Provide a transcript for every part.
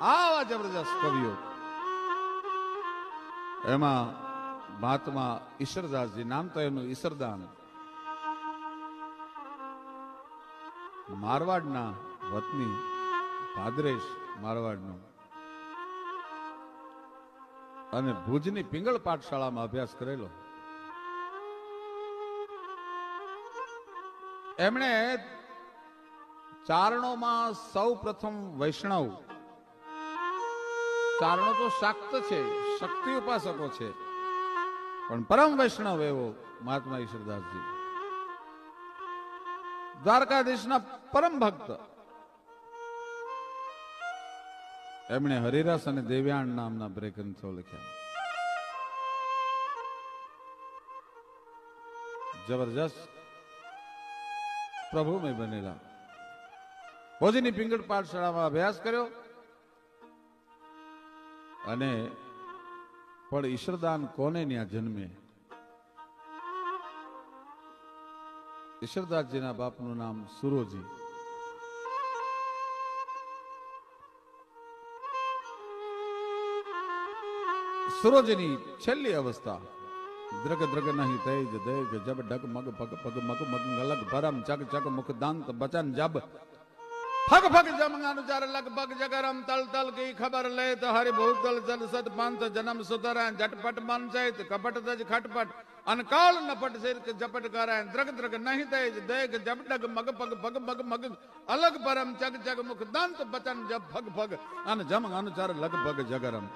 આવા જબરજસ્ત કવિઓ. એમાં મહાત્મા ઈશ્વરદાસજી, નામ તો એનું ઈશ્વરદાન. મારવાડના વતની ભાદરેશ મારવાડનું. અને ભુજની પિંગળ પાઠશાળામાં અભ્યાસ કરેલો. એમણે ચારણોમાં સૌ પ્રથમ વૈષ્ણવ ચારણો તો શાક્ત છે, શક્તિ ઉપાસકો છે. પણ પરમ વૈષ્ણવ એવો મહાત્મા ઈશ્વરદાસજી. દ્વારકાધીશના પરમ ભક્ત. એમણે હરિરસ અને દેવ્યાણ નામના બે ગ્રંથો લખ્યા. જબરજસ્ત પ્રભુમય બનેલા. ભોજની પિંગળ પાઠશાળામાં અભ્યાસ કર્યો. અને પણ ઈશ્વરદાન કોને ત્યાં જન્મે? ઈશ્વરદાસજીના બાપનું નામ સુરોજી. સુરોજીની છેલ્લી અવસ્થા. દ્રગ દ્રગ નહીં તેજ દેગ જબ ડગ મગ પગ પગ મગ મગ ગલગ ભરમ ચક ચક મુખ દાંત બચન જબ ફગ ફગ જમગાનું ચાર લગભગ જગરમ તલ તલ કી ખબર લે તો હરિ ભૂતલ જલ સદ પાંત જન્મ સુતરા ઝટપટ મન ચૈત કપટ દજ ખટપટ અનકાળ નપટ સિર કે ઝપટ કરાય દ્રગ દ્રગ નહીં તેજ દેગ જબ ડગ મગ પગ પગ મગ મગ અલગ પરમ ચગ ચગ મુખ દાંત બચન જબ ફગ ફગ અન જમગાનું ચાર લગભગ જગરમ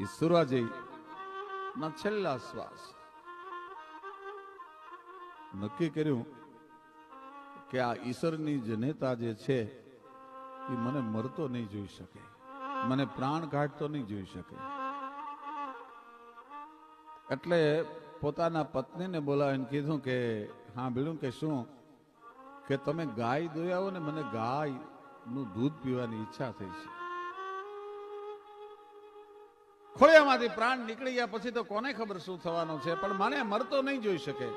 ઈશ્વરાજી ના છેલ્લા શ્વાસ નક્કી કર્યું કે આ ઈશ્વરની જનેતા જે છે એ મને મરતો નહીં જોઈ શકે. મને પ્રાણ કાઢતો નહીં જોઈ શકે. એટલે પોતાના પત્નીને બોલાવીને કીધું કે, હા, ભીડું કે શું? કે તમે ગાય દોયાવો ને મને ગાયનું દૂધ પીવાની ઈચ્છા થઈ છે. ખોળિયામાંથી પ્રાણ નીકળી ગયા પછી તો કોને ખબર શું થવાનું છે? પણ મને મરતો નહીં જોઈ શકે.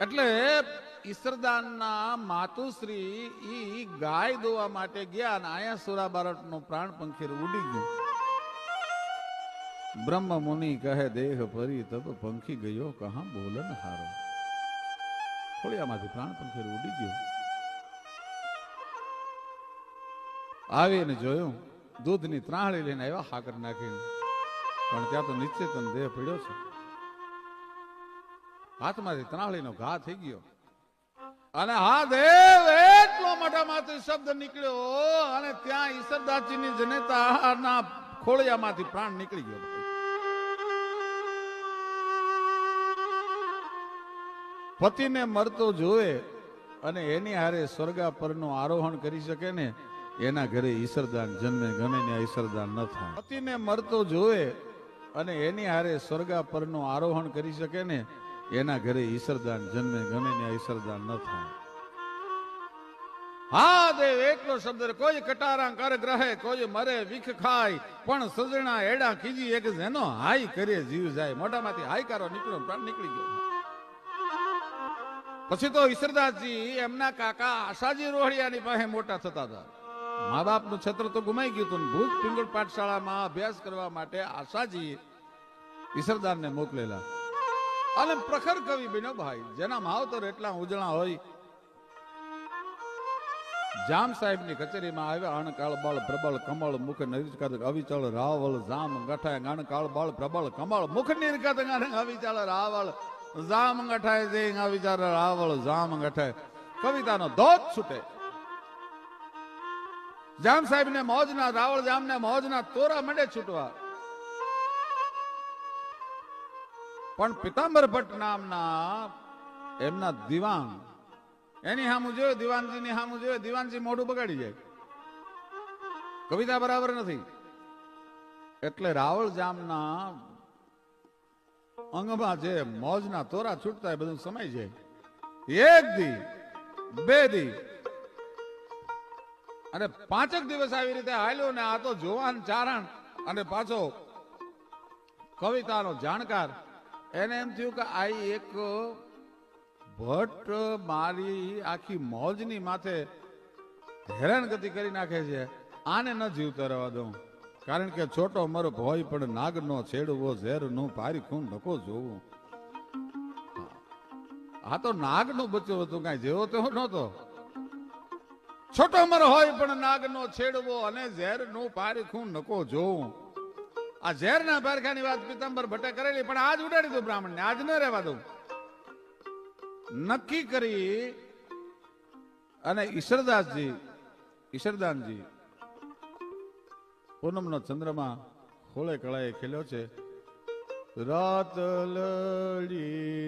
એટલે ઈશ્વરદાનના માતુશ્રી ઈ ગાય દોવા માટે ગયા અને આયા સુરા બારટનો પ્રાણ પંખીર ઉડી ગયું. બ્રહ્મ મુનિ કહે, દેહ ફરી તબ પંખી ગયો, કહા બોલન હારો. ખોળિયામાંથી પ્રાણ પંખીર ઉડી ગયું. આવીને જોયું, દૂધની ત્રાહળી લઈને આવ્યા હાકર નાખીને. પણ ત્યાં તો નિશ્ચેતન દેહ પડ્યો છે. હાથમાંથી ત્રાહળીનો ઘા થઈ ગયો. અને હા, દેવ, એટલો મોટામાંથી શબ્દ નીકળ્યો અને ત્યાં ઈશ્વરદાસજીની જનેતાના ખોળિયામાંથી પ્રાણ નીકળી ગયો. પતિને મરતો જોવે અને એની હારે સ્વર્ગા પરનું આરોહણ કરી શકે ને, એના ઘરે ઈશ્વરદાન જન્મે, ગમે ને ઈશ્વરદાન ન થાય. પતિને મરતો જોવે અને એની હારે સ્વર્ગા પરનું આરોહણ કરી શકે ને એના ઘરે ઈશ્વરદાન જન્મે, ગમે ને ઈશ્વરદાન ન થાય. હા, દેવ એટલો શબ્દ કોઈ કટારા કર ગ્રહે, કોઈ મરે, વિખ ખાય. પણ સજણા એડા કીજી એક જેનો હાઈ કરે, જીવ જાય. મોઢામાંથી હાયકારો નીકળ્યો, પ્રાણ નીકળી ગયો. પછી તો ઈશ્વરદાસજી એમના કાકા આશાજી રોહડિયાની પાસે મોટા થતા હતા. મા બાપનું છત્ર તો ગુમાઈ ગયું હતું ભૂત પિંગળ પાઠશાળામાં અભ્યાસ કરવા માટે આશાજી ઈશ્વરદાનને મોકલેલા. અને પ્રખર કવિ બન્યો ભાઈ. જેના માવતર એટલા ઉજળા હોય. જામ સાહેબની કચેરીમાં આવ્યા, અણકાળ બળ પ્રબળ કમળ મુખ નિર્કત અવિચળ રાવળ જામ ગઠાય અણકાળ બળ પ્રબળ કમળ મુખ નિર્કત અવિચળ રાવળ જામ ગઠાય જે અવિચાર રાવળ જામ ગઠાય. કવિતાનો ધોધ છૂટે. જામ સાહેબ ને મોજના, રાવળ જામ ને મોજના તોરા મંડે છૂટવા. પણ પિતાંબર ભટ્ટ નામના એમના દિવાન. એની સામું જોયું દિવાનજી ની સામું જોયું, દિવાનજી મોઢું બગાડી જાય. કવિતા બરાબર નથી. એટલે રાવળ જામના અંગમાં જે મોજના તોરા છૂટતા એ બધું સમાઈ જાય. એક દી, બે દી. અને પાંચક દિવસ આવી રીતે હાલ્યો ને આ તો જોવાન ચારણ અને પાછો કવિતાનો જાણકાર એને એમ થયું કે આ એક ભટ્ટ મારી આખી મોજની માથે હેરાનગતિ કરી નાખે છે. આને ન જીવતા રહેવા દઉં. કારણ કે છોટો મરપ હોય પણ નાગનો છેડવો ઝેરનું પારી ખૂન નકો જોવું. આ તો નાગનું બચ્ચું હતું, કાંઈ જેવો તેવો નહોતો. છોટો મર હોય પણ નાગનો છેડવો અને ઝેરનું પારી ખૂન નકો જોવું. આ ઝેરના પારખાની વાત પિતાંબર ભટ્ટે કરેલી, પણ આજ ઉડાડી દઉં બ્રાહ્મણને, આજ ન રહેવા દઉં. નક્કી કરી અને ઈશ્વરદાસજી ઈશ્વરદાનજી પૂનમનો ચંદ્રમા ખોળે કળાએ ખેલ્યો છે. રાત લડીના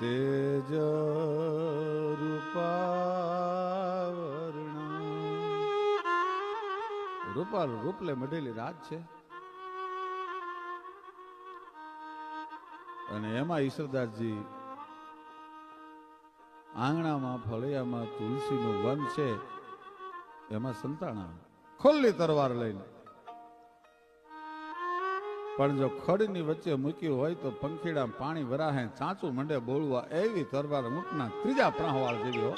તેજ રૂપાવરણા રૂપાલ રૂપલે મઢેલી રાત છે. અને એમાં ઈશ્વરદાસજી આંગણામાં, ફળિયામાં, તુલસીનું વન છે, એમાં સંતાણા. ખુલ્લી તરવાર લઈને. પણ જો ખડની વચ્ચે મૂક્યું હોય તો પંખીડા પાણી વરાહે, ચાંચું મંડે બોલવા એવી તરવાર ઊંટના ત્રીજા પ્રાહવાળ જેવી હો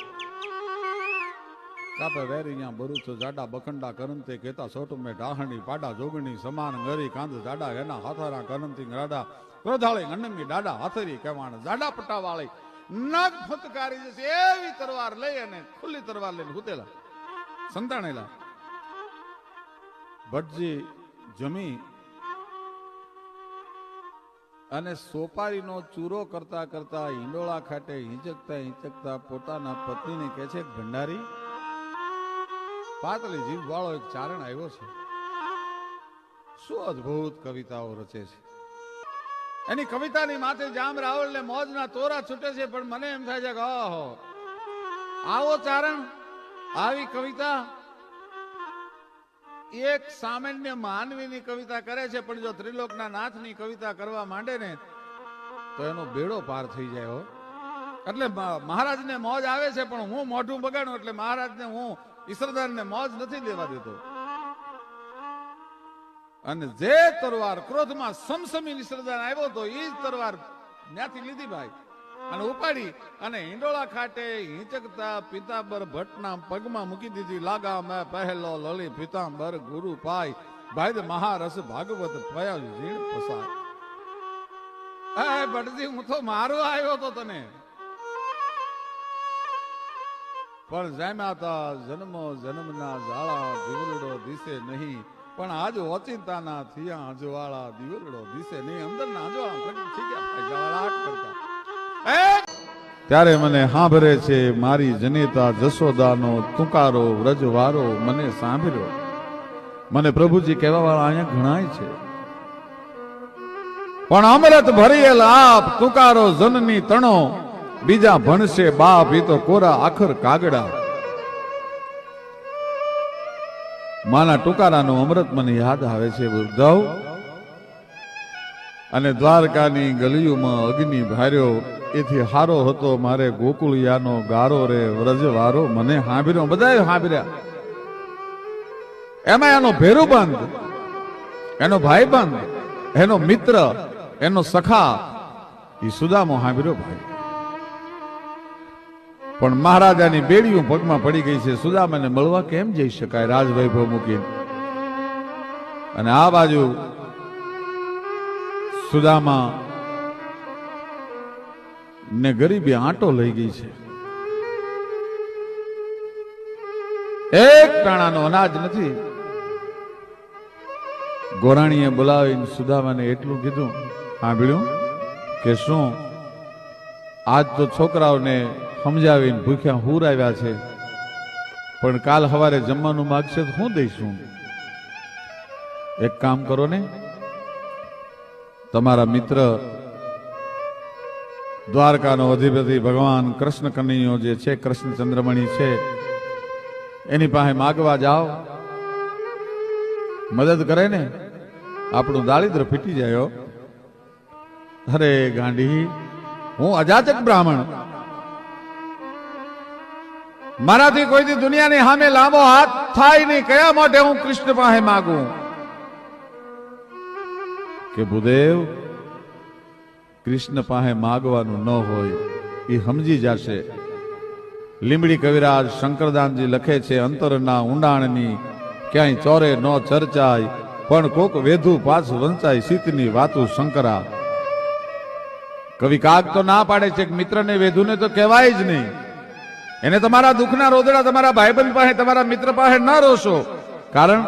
કાપે વેરી યા બરુચો જાડા બખંડા કરંતે કેતા સોટું મેં ડાહણી પાડા જોગણી, સમાન ગરી કાંધ જાડા એના હાથારા કરંતી રાડા ક્રોધાળી ગણમી દાડા હાથરી કહેવાણ, જાડા પટાવાળી. નાગ ફતકારી જશે એવી તરવાર લઈ અને ખુલ્લી તરવાર લઈને હુતેલા. સંતાણેલા. ભટજી જમી અને સોપારીનો ચૂરો કરતા કરતા હિંડોળા ખાટે હિંચકતા હિંચકતા પોતાના પત્નીને કહે છે, ભંડારી પાતળી જીભ વાળો એક ચારણ આવ્યો છે. શું અદ્ભુત કવિતાઓ રચે છે. એની કવિતાની માથે જામ રાવલ ને મોજના તોરા છૂટે છે, પણ મને એમ થાય છે કે ઓહો. આવો ચારણ, આવી કવિતા. એક સામાન્ય માનવીની કવિતા કરે છે, પણ જો ત્રિલોકના નાથની કવિતા કરવા માંડે ને, તો એનો બેડો પાર થઈ જાય હો. એટલે મહારાજને મોજ આવે છે, પણ હું મોઢું બગાડું, એટલે મહારાજને હું ઈશ્વરદાનને મોજ નથી લેવા દેતો અને જે તરવાર ક્રોધમાં સમસમી ઈશ્વરદાન આવ્યો તો એ જ તરવાર ત્યાંથી લીધી ભાઈ. અને ઉપાડી અને હિંડોળા ખાટે હિંચકતા પિતાંબર ભટ્ટના પગમાં મૂકી દીધી. લાગા મેં પહેલો લલી પિતાંબર ગુરુ પાય. ભાઈ મહારસ ભાગવત પસાય એ ભટજી, હું તો મારો આવ્યો તો તને. પણ જામ્યા તા જન્મ, જન્મના ઝાળા દિવલડો દિશે નહીં. પણ આજ ઓચિંતાના થયા અજવાળા દિવલડો દિશે નહીં. અંદરના અજવાળા થઈ ગયા જવાળાટ કરતા. ત્યારે મને સાંભળે છે, મારી જનેતા જશોદાનો તુકારો વ્રજવારો મને સાંભળ્યો. મને પ્રભુજી કહેવા વાળા અહીંયા ઘણાય છે. પણ અમૃત ભરેલ આપ તુકારો જનની તણો બીજા ભણશે બાપ એ તો કોરા આખર કાગડા. માના ટુકારાનું અમૃત મને યાદ આવે છે ઉદ્ધવ અને દ્વારકાની ગલીઓમાં અગ્નિ ભાર્યો, એથી હારો હતો મારે ગોકુળિયાનો ગારો રે, વ્રજવારો મને હાંભર્યો બધા હાંભર્યા. એમાં એનો ભેરુબંધ એનો ભાઈ બંધ, એનો મિત્ર, એનો સખા એ સુદામો હાંભર્યો ભાઈ. પણ મહારાજાની બેડીયું પગમાં પડી ગઈ છે. સુદામાને મળવા કેમ જઈ શકાય? રાજવૈભવ મૂકીને. અને આ બાજુ સુદામા ને ગરીબી આંટો લઈ ગઈ છે. એક ટાણાનો અનાજ નથી. ગોરાણીએ બોલાવીને સુદામાને એટલું કીધું, સાંભળ્યું? કે શું? આજ તો છોકરાઓને સમજાવીને ભૂખ્યા હુર આવ્યા છે. પણ કાલ સવારે જમવાનું માગશે તો હું દઈશું? એક કામ કરો ને. તમારા મિત્ર દ્વારકાનો અધિપતિ ભગવાન કૃષ્ણ કનૈયો જે છે કૃષ્ણ ચંદ્રમણી છે, એની પાસે માગવા જાઓ. મદદ કરે ને. આપણું દારિદ્ર ફીટી જાય અરે ગાંડી, હું અજાચક બ્રાહ્મણ. મારાથી કોઈથી દુનિયાની સામે લાંબો હાથ થાય નહીં. કયા માટે હું કૃષ્ણ પાસે માગું? કે ભૂદેવ, કૃષ્ણ પાસે માગવાનું ન હોય એ સમજી જશે. લીમડી કવિરાજ શંકરદાનજી લખે છે, અંતરના ઊંડાણની ક્યાંય ચોરે ન ચર્ચાય, પણ કોક વેધુ પાછું વંચાય સીતની વાતું શંકરા. કવિ કાગ તો ના પાડે છે મિત્રને વેધુને તો કહેવાય જ નહીં. એને તમારા દુઃખના રોદડા તમારા ભાઈબંધ પાસે, તમારા મિત્ર પાસે ન રોશો. કારણ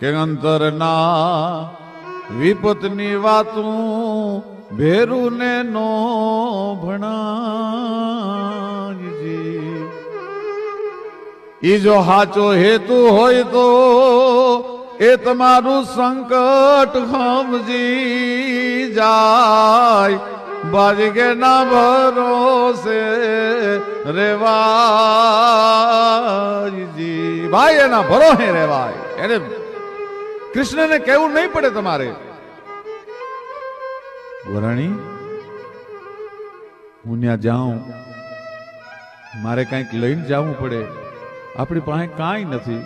કે અંતરના વિપતની વાતું ભેરું ને નો ભણાજી ઈ જો હાચો હેતુ હોય તો એ તમારું સંકટ સમજી જાય. બાજગે ના ભરોસે રેવાજી ભાઈ, એના ભરોસે રેવાય. એને કૃષ્ણને કહેવું નહીં પડે તમારે. વરાણી, હું ત્યાં જાઉં. મારે કંઈક લઈને જવું પડે. આપણી પાસે કાંઈ નથી.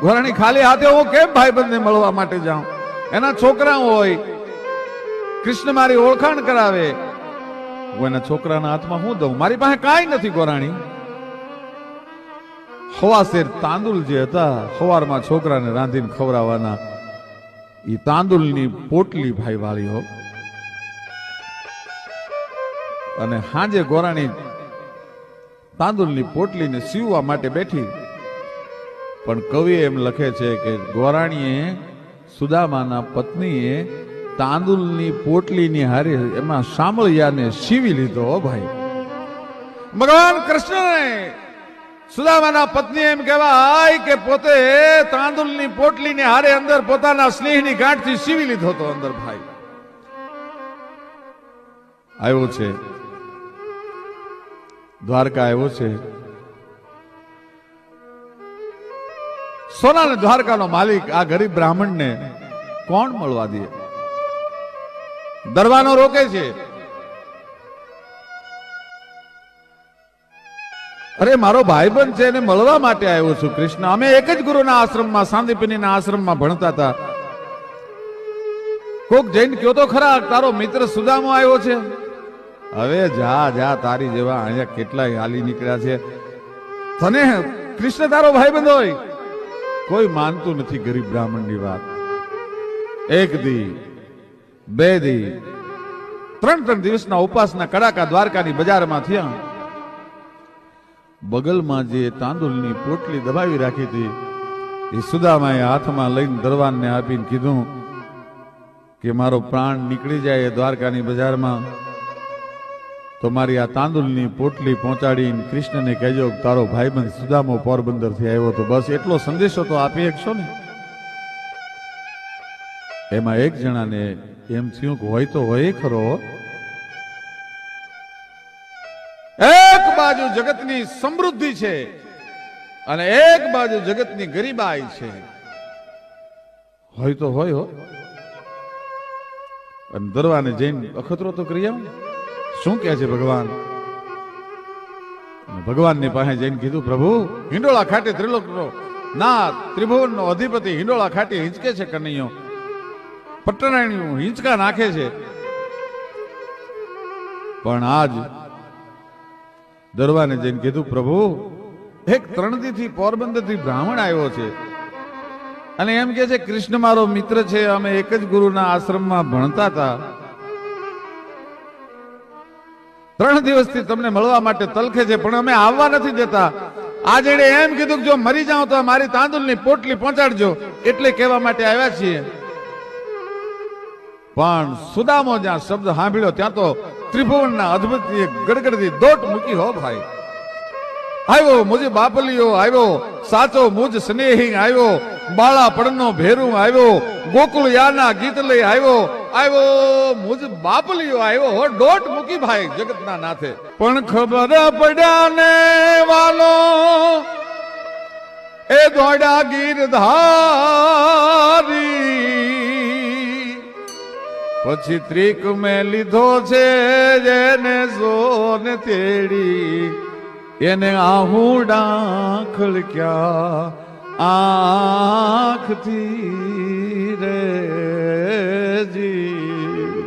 ઘોરાણી ખાલી હાથે હું કેમ ભાઈબંધને મળવા માટે જાઉં? એના છોકરા હોય. કૃષ્ણ મારી ઓળખાણ કરાવે. હું એના છોકરાના હાથમાં હું દઉં? મારી પાસે કાંઈ નથી ગોરાણી. હવાશેર તાંદુલ જે હતા, સવારમાં છોકરાને રાંધીને ખવડાવવાના એ તાંદુલની પોટલી ભાઈ વાળી હો. અને હાંજે ગોરાણી તાંદુલની પોટલીને સીવવા માટે બેઠી. પણ કવિ એમ લખે છે કે ગોરાણીએ સુદામાના પત્નીએ તાંદુલની પોટલીની હારે એમાં સાંભળિયાને સીવી લીધો ભાઈ. ભગવાન કૃષ્ણને સુદામાના પત્ની એમ કહેવાય કે પોતે તાંદુલની પોટલીને હારે અંદર પોતાના સ્નેહની ગાંઠથી સીવી લીધો હતો અંદર, ભાઈ. આવ્યો છે. દ્વારકા આવ્યો છે. સોના અને દ્વારકાનો માલિક આ ગરીબ બ્રાહ્મણને કોણ મળવા દે? દરવાનો રોકે છે. અરે, મારો ભાઈબંધ છે એને મળવા માટે આવ્યો છું, કૃષ્ણ. અમે એક જ ગુરુના આશ્રમમાં, સાંદીપનીના આશ્રમમાં ભણતા હતા. કોક જૈન કયો તો, ખરા, તારો મિત્ર સુદામો આવ્યો છે. હવે જા જા, તારી જેવા અહીંયા કેટલાય હાલી નીકળ્યા છે. તને, કૃષ્ણ, તારો ભાઈ બંધ હોય? કોઈ માનતું નથી ગરીબ બ્રાહ્મણની વાત. એક દી બે દી ત્રણ ત્રણ દિવસના ઉપાસના કડાકા દ્વારકાની બજારમાં થયા. બગલમાં જે તાંદુલની પોટલી દબાવી રાખી હતી, એ સુદામાએ હાથમાં લઈને દરવાનને આપીને કીધું કે મારો પ્રાણ નીકળી જાય દ્વારકાની બજારમાં. તો મારી આ તાંદુલની પોટલી પહોંચાડીને કૃષ્ણને કહેજો તારો ભાઈબંધ સુદામો પોરબંદરથી આવ્યો તો બસ એટલો સંદેશો તો આપી શકશો ને? એમાં એક જણાને એમ થયું હોય તો હોય ખરો. એક બાજુ જગતની સમૃદ્ધિ છે અને એક બાજુ જગતની ગરીબાઈ છે. હોય તો હોય હો. અને દરવાને જઈને અખતરો તો કરી આવ શું કહે છે ભગવાન? ભગવાનની પાસે જઈને કીધું, પ્રભુ, હિંડોળા ખાટે ત્રિલોકનો, ના, ત્રિભુવનનો અધિપતિ હિંડોળા ખાટે હિંચકે છે કનૈયો. પટરાણીઓ હિંચકા નાખે છે. પણ આજ દરવાને જઈને કીધું, પ્રભુ, એક ત્રણદીથી પોરબંદરથી બ્રાહ્મણ આવ્યો છે. અને એમ કે છે, કૃષ્ણ મારો મિત્ર છે, અમે એક જ ગુરુના આશ્રમમાં ભણતા હતા. ત્રણ દિવસથી તમને મળવા માટે તલખે છે, પણ અમે આવવા નથી દેતા. આજે એમ કીધું કે, જો મરી જાઉં તો મારી તાંદુલની પોટલી પહોંચાડજો. એટલે કહેવા માટે આવ્યા છીએ. પણ સુદામો જ્યાં શબ્દ સાંભળ્યો, ત્યાં તો ત્રિભુવનના અદભુત ગડગડતી દોટ મૂકી હો ભાઈ. આવ્યો મુજ બાપલીઓ આવ્યો સાચો મુજ સ્નેહી, આવ્યો બાળા પડનો ભેરું, આવ્યો ગોકુળ યાના ગીત લઈ આવ્યો આવ્યો મુજ બાપલીઓ આવ્યો હો ડોટ મૂકી ભાઈ જગતના નાથે. પણ ખબર પડ્યા ને વાલો, એ દોડા ગીરધારી પછી ત્રિક મેં લીધો છે જેને સોન તેડી, એને આહુડા ખળક્યા આંખથી રે જી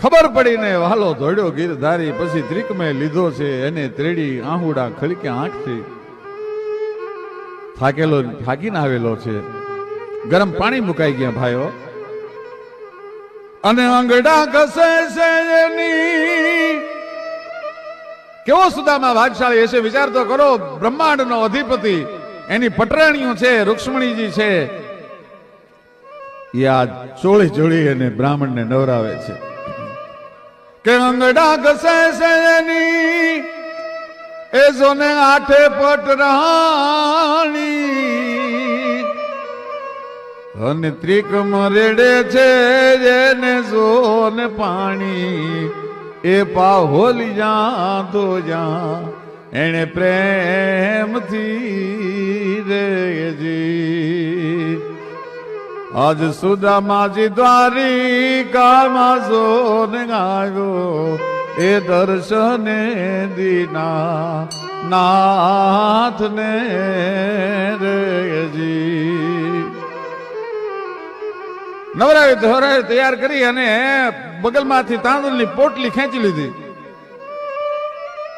ખબર પડીને વાલો ધોડ્યો ગીરધારી પછી ત્રિકમે લીધો છે એને ત્રેડી આહુડા ખળક્યા આંખથી. થાકેલો, થાકીને આવેલો છે. ગરમ પાણી મુકાઈ ગયા ભાઈઓ. અને આંગડા ઘસે છે કેવો સુદામા ભાગશાળી હશે? વિચાર તો કરો, બ્રહ્માંડનો અધિપતિ. એની પટરાણીઓ છે, રૂક્ષ્મણીજી છે. એ આ ચોળી ચોળી અને બ્રાહ્મણને નવરાવે છે. કે અંગડા ઘસે છે એની. એ જોને આઠે પટરાણી અને ત્રિકમ રેડે છે જેને સોને પાણી. એ પાહોલી જા તો જા એને પ્રેમથી રેજી. આજ સુદામાજી દ્વારી કામાં સોને ગાયો. એ દર્શને દીના નાથને રેજી. નવરાવી, ધોરાવી, તૈયાર કરી અને બગલમાંથી તાંદુલની પોટલી ખેંચી લીધી.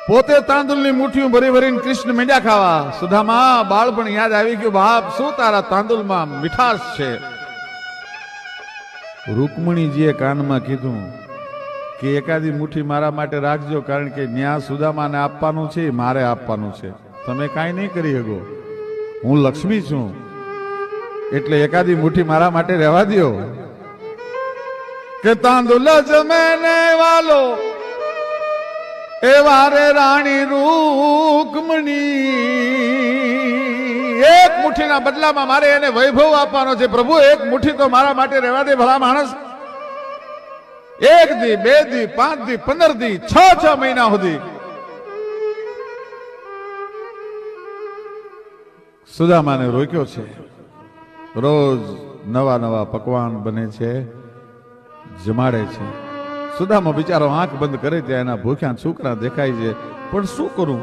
પોતે તાંદુલની મુઠ્ઠીઓ ભરી ભરીને કૃષ્ણ મીંડા ખાવા. સુધામા બાળપણ યાદ આવી ગયું, બાપ શું તારા તાંદુલમાં મીઠાશ છે? રૂકમણીજીએ કાનમાં કીધું કે એકાદી મુઠ્ઠી મારા માટે રાખજો, કારણ કે ન્યા સુદામાને આપવાનું છે મારે આપવાનું છે. તમે કાંઈ નહીં કરી શકો. હું લક્ષ્મી છું. એટલે એકાદી મુઠ્ઠી મારા માટે રહેવા દો કે તાંદુલ જમેને વાલો એ વારે રાણી રૂકમણી. એક મુઠ્ઠીના બદલામાં મારે એને વૈભવ આપવાનો છે. પ્રભુ, એક મુઠ્ઠી તો મારા માટે રહેવા દે ભલા માણસ. એક દી, બે દી, પાંચ દી, પંદર દી, છ છ મહિના સુધી. સુદામાને રોક્યો છે. રોજ નવા નવા પકવાન બને છે, જમાડે છે. સુદામો બિચારો આંખ બંધ કરે ત્યાં એના ભૂખ્યા છોકરા દેખાય છે. પણ શું કરું?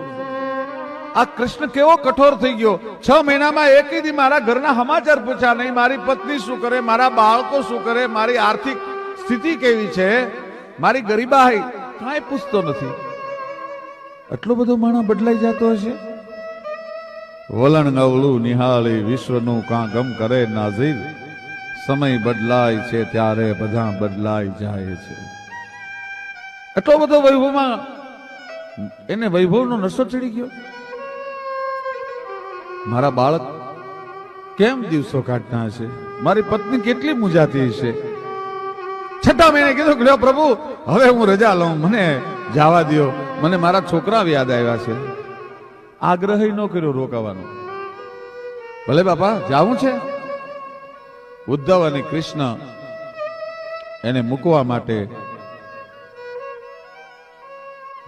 આ કૃષ્ણ કેવો કઠોર થઈ ગયો. છ મહિનામાં એક દી મારા ઘરના સમાચાર પૂછ્યા નહીં, મારી પત્ની શું કરે, મારા બાળકો શું કરે, મારી આર્થિક સ્થિતિ કેવી છે? મારી ગરીબાઈ કાંઈ પૂછતો નથી. આટલો બધો માણસ બદલાઈ જતો હશે? વલણ નવળું નિહાળી વિશ્વનું કાં ગમ કરે નાઝીર. સમય બદલાય છે ત્યારે બધા બદલાઈ જાય છે. એટલો બધો વૈભવમાં એને વૈભવનો નશો ચડી ગયો? મારા બાળક કેમ દિવસો કાઢતા હશે? મારી પત્ની કેટલી મુજાતી હશે? છઠ્ઠા મહિને કીધું કે પ્રભુ, હવે હું રજા લઉં. મને જવા દ્યો. મને મારા છોકરા યાદ આવ્યા છે. આગ્રહ ન કર્યો રોકાવાનો. ભલે બાપા, જાવું છે? ઉદ્ધવ અને કૃષ્ણ એને મૂકવા માટે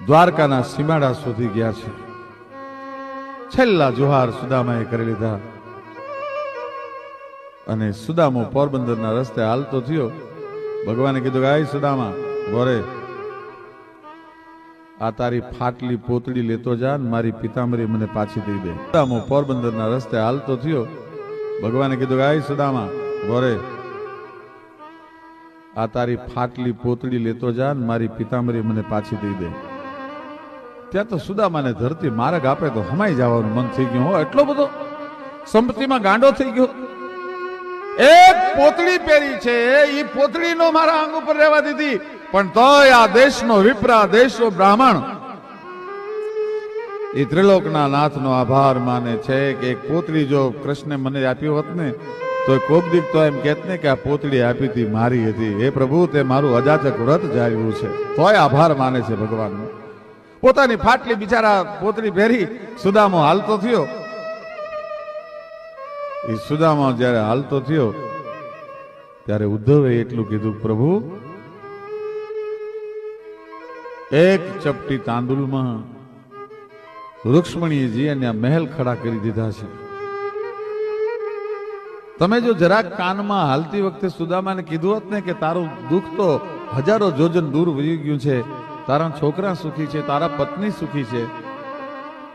દ્વારકાના સીમાડા સુધી ગયા છે. છેલ્લા જોહાર સુદામાએ કરી લીધા. અને સુદામો પોરબંદરના રસ્તે હાલતો થયો. ભગવાને કીધું કે, આય સુદામા બોરે આ તારી ફાટલી પોતડી લેતો જા ને મારી પિતાંબરી મને પાછી દઈ દે. સુદામો પોરબંદરના રસ્તે હાલતો થયો. ભગવાને કીધું કે, આય સુદામા ગોરે આ તારી ફાટલી પોતડી લેતો જા ને મારી પિતાંબરી મને પાછી દઈ દે. ત્યાં તો સુદામાને ધરતી માર્ગ આપે તો હમાઈ જવાનું મન થઈ ગયું હો, એટલો બધો સંપત્તિમાં ગાંડો થઈ ગયો. એક પોતળી પહેરી છે એ પોતળીનો મારા અંગ ઉપર રહેવા દીધી. પણ તોય આ દેશનો વિપ્રા દેશનો બ્રાહ્મણ. એ ત્રિલોકના નાથનો આભાર માને છે કે એક પોતળી જો કૃષ્ણે મને આપ્યું હોત ને, તો કોક દીક તો એમ કહેત ને કે આ પોતળી આપી હતી, મારી હતી. હે પ્રભુ, તે મારું અજાચક વ્રત જાળવ્યું છે. તોય આભાર માને છે ભગવાનનો. પોતાની ફાટલી બિચારા પોતળી પહેરી સુદામો હાલતો થયો. એ સુદામા જ્યારે હાલતો થયો, ત્યારે ઉદ્ધવે એટલું કીધું, પ્રભુ એક ચપટી તાંદુલમાં રૂક્ષ્મણીજી અને આ મહેલ ખડા કરી દીધા છે. તમે જો જરાક કાનમાં હાલતી વખતે સુદામાને કીધું હોત ને કે તારું દુઃખ તો હજારો જોજન દૂર વહી ગયું છે, તારા છોકરા સુખી છે, તારા પત્ની સુખી છે,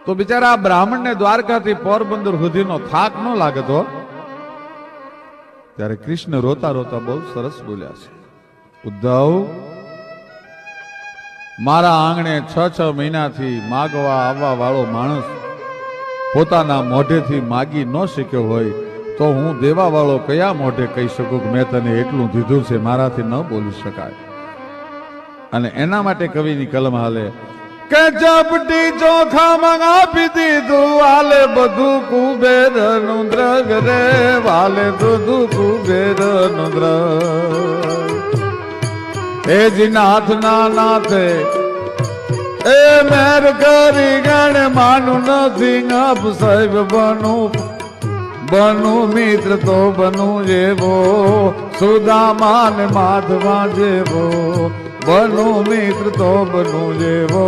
તો બિચારા બ્રાહ્મણને દ્વારકાથી પોરબંદર સુધીનો થાક ન લાગતો ત્યારે કૃષ્ણ રોતા રોતા બહુ સરસ બોલ્યા છે. ઉદ્ધવ મારા આંગણે છ છ મહિનાથી માગવા આવવા વાળો માણસ પોતાના મોઢેથી માગી ન શીખ્યો હોય, તો હું દેવાવાળો કયા મોઢે કહી શકું કે મેં તને એટલું દીધું છે, મારાથી ન બોલી શકાય? અને એના માટે કવિની કલમ હાલે, કે ચપટી ચોખા માં આપી દીધું, વાલે બધું કુબેરનું દ્રગ રે, વાલે બધું કુબેરનું દ્રગ. એ જીનાથ ના નાથે. એ મેર કરી ગણ માનું નથી અપ સાહેબ બનું. બનું મિત્ર તો બનું જેવો. સુદામાન માધવા જેવો. બનું મિત્ર તો બનું જેવો.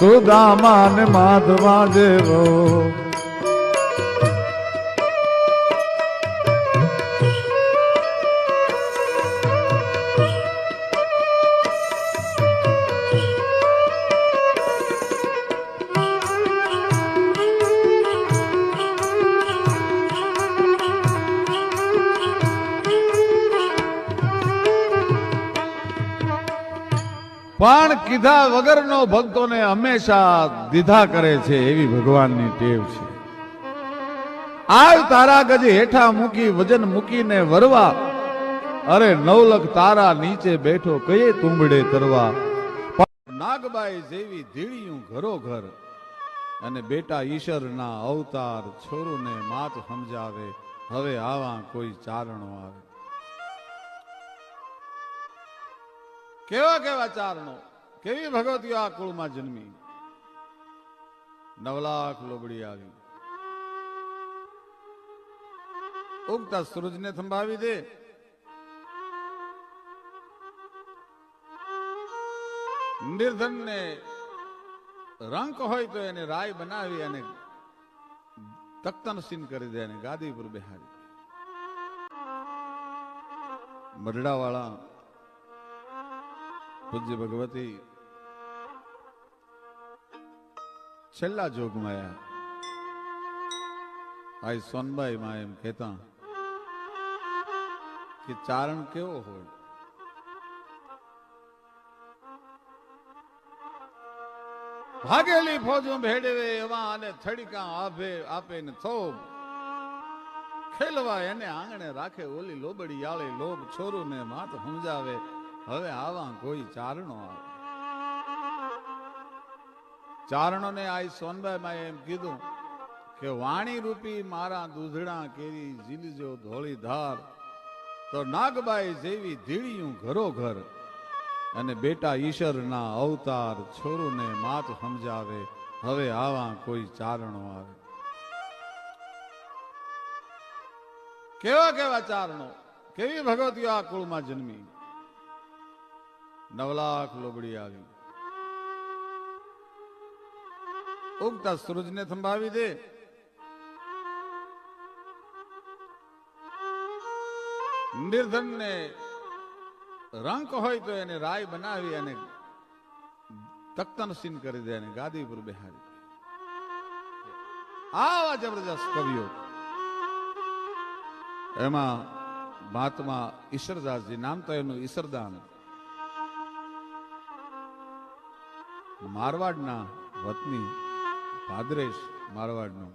સુદામાન માધવા જેવો. પણ કીધા વગરનો ભક્તોને હંમેશા દીધા કરે છે એવી ભગવાનની ટેવ છે. આવ તારા ગજ હેઠા મૂકી, વજન મૂકીને વરવા. અરે નવલખ તારા નીચે બેઠો, કયે તુંબડે તરવા? નાગબાઈ જેવી ધીળિયું ઘરો ઘર અને બેટા ઈશ્વરના અવતાર છોરુને માત સમજાવે, હવે આવા કોઈ ચારણો આવે. કેવા કેવા ચારણો? કેવી ભગવતીઓ આ કુળમાં જન્મી? નવલાખ લોબડી આવી. ઉગતા સૂરજને થંભાવી દે. નિર્ધનને રંક હોય તો એને રાય બનાવી અને તખ્તનસીન કરી દે અને ગાદી પર બેહારી મરડા વાળા પૂજ્ય ભગવતી, છેલ્લા જોગમાં આયા ભાઈ સોનબાઈ માં એમ કહેતા કે ચારણ કેવો હોય? ભાગેલી ફોજો ભેડવે એવા અને થડીકા આપે આપે ને થોપ ખેલવા એને આંગણે રાખે ઓલી લોબડી આળે લોભ છોરું ને માથ સમજાવે હવે આવા કોઈ ચારણો આવે. ચારણોને આ સોનબાઈ માં એમ કીધું કે વાણી રૂપી મારા દૂધડા કેરી ઝીલજો ધોળી ધાર તો નાગબાઈ જેવી ધીળિયું ઘરો ઘર અને બેટા ઈશ્વરના અવતાર છોરુને માત સમજાવે, હવે આવા કોઈ ચારણો આવે. કેવા કેવા ચારણો? કેવી ભગવતીઓ આ કુળમાં જન્મી? નવલાખ લોબડી આવી. ઉગતા સૂરજને થંભાવી દે. નિર્ધનને રંક હોય તો એને રાય બનાવી અને તખ્તનસીન કરી દે અને ગાદી પર બેહારી આવા જબરજસ્ત કવિઓ. એમાં મહાત્મા ઈશ્વરદાસજી, નામ તો એનું ઈશ્વરદાન. મારવાડના વતની ભાદરેશ મારવાડનો.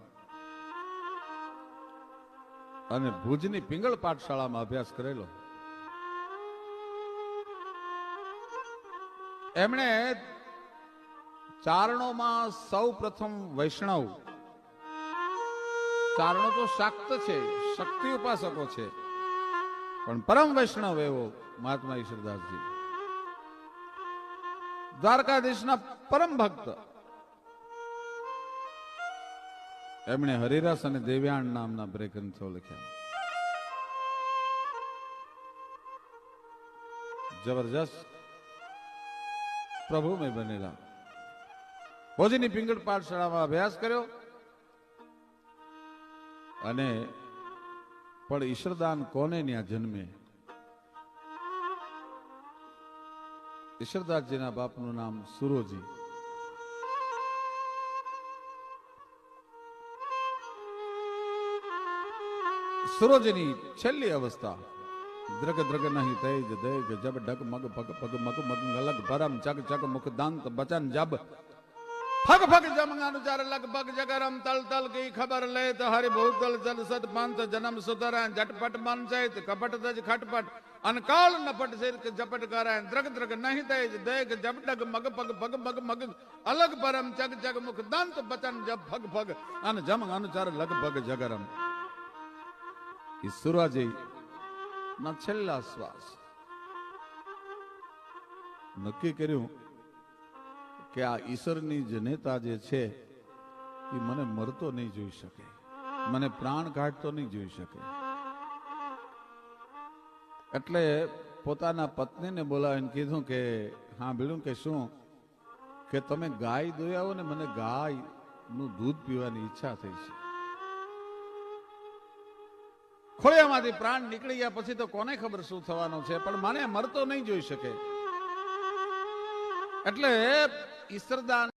અને ભુજની પિંગળ પાઠશાળામાં અભ્યાસ કરેલો. એમણે ચારણોમાં સૌ પ્રથમ વૈષ્ણવ. ચારણો તો શાક્ત છે, શક્તિ ઉપાસકો છે. પણ પરમ વૈષ્ણવ એવો મહાત્મા ઈશ્વરદાસજી. દ્વારકાધીશના પરમ ભક્ત. એમણે હરિરસ અને દેવ્યાણ નામના બે ગ્રંથો લખ્યા. જબરજસ્ત પ્રભુમય બનેલા. ભોજની પિંગળ પાઠશાળામાં અભ્યાસ કર્યો અને પણ ઈશ્વરદાન કોને ત્યાં જન્મે? ઈશ્વરદાસજીના બાપનું નામ સુરોજી. સુરોજીની છેલ્લી અવસ્થા. દ્રગ દ્રગ નહીં તેજ દેગ જબ ડગ મગ પગ પગ મગ મગ ગલગ ભરમ ચગ ચગ મુખ દાંત બચન જબ. ફગ ફગ જમગાનું ચાર લગભગ જગરમ તલ તલ કી ખબર લેત હરિ ભૂતલ જલ સત પાંત જનમ સુતરા જટપટ મન ચૈત કપટ તજ ખટપટ. અનકાલ નપટ સિર કે ઝપટ કરે દ્રગ દ્રગ નહીં તેજ દેગ જબ ડગ મગ પગ પગ મગ મગ. અલગ પરમ ચગ ચગ મુખ દંત બચન જબ ભગ ફગ અન જમગાનું ચાર લગભગ જગરમ. ઈશ્વરાજી ના છેલ્લા શ્વાસ. નક્કી કર્યું કે આ ઈશ્વરની જનેતા જે છે એ મને મરતો નહીં જોઈ શકે. મને પ્રાણ કાઢતો નહીં જોઈ શકે. એટલે પોતાના પત્નીને બોલાવીને કીધું કે હા ભીડું કે શું? કે તમે ગાય દોયાવો ને મને ગાયનું દૂધ પીવાની ઈચ્છા થઈ છે. ખોળિયામાંથી પ્રાણ નીકળી ગયા પછી તો કોને ખબર શું થવાનું છે? પણ મને મરતો નહીં જોઈ શકે. એટલે ઈશ્વરદાન